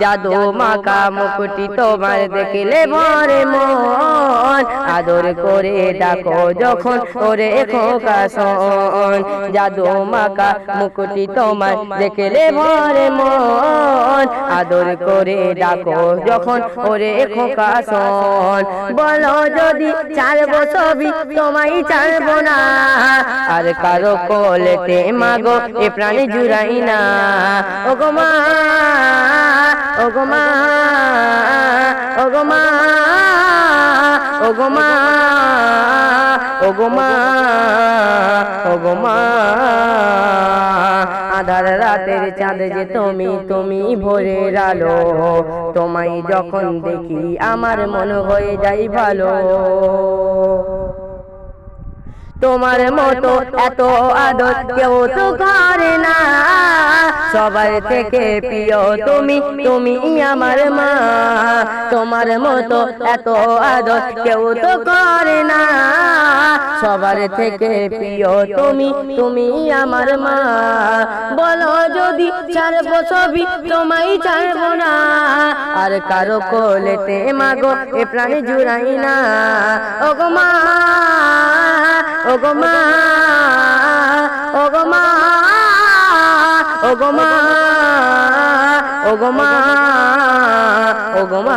জাদু মাকা মুকুটি তোমার দেখলে ভরে মন। আদর করে ডাকো যখন ওরে খোকা শোন। জাদু মাকা মুকুটি তোমার দেখলে ভরে মন। আদর করে ডাকো যখন ওরে খোকা শোন। বলো যদি ছাড়বো ছবি তোমায় ছাড়বো না। আর কারও কোলেতে মাগো এ প্রাণী জুড়াই না। ওগো মা। ওগো মা ওগো মা ওগো মা ওগো মা আধার রাতের চাঁদ যে তুমি তুমি ভোরের আলো। তোমায় যখন দেখি, আমার মন হয়ে যাই ভালো। তোমার মতো এত আদর কেউ তো করে না। সবার থেকে প্রিয় তুমি তুমি আমার মা। তোমার মতো এত আদর কেউ তো করে না। সবার থেকে প্রিয় তুমি তুমি আমার মা। বলো যদি ছাড়বো ছবি তোমায় ছাড়বো না। আর কারও কোলেতে মাগো, এ প্রাণী জুড়াই না। ওগো মা ওগমা ওগো মা ওগো মা।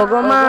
ওগো মা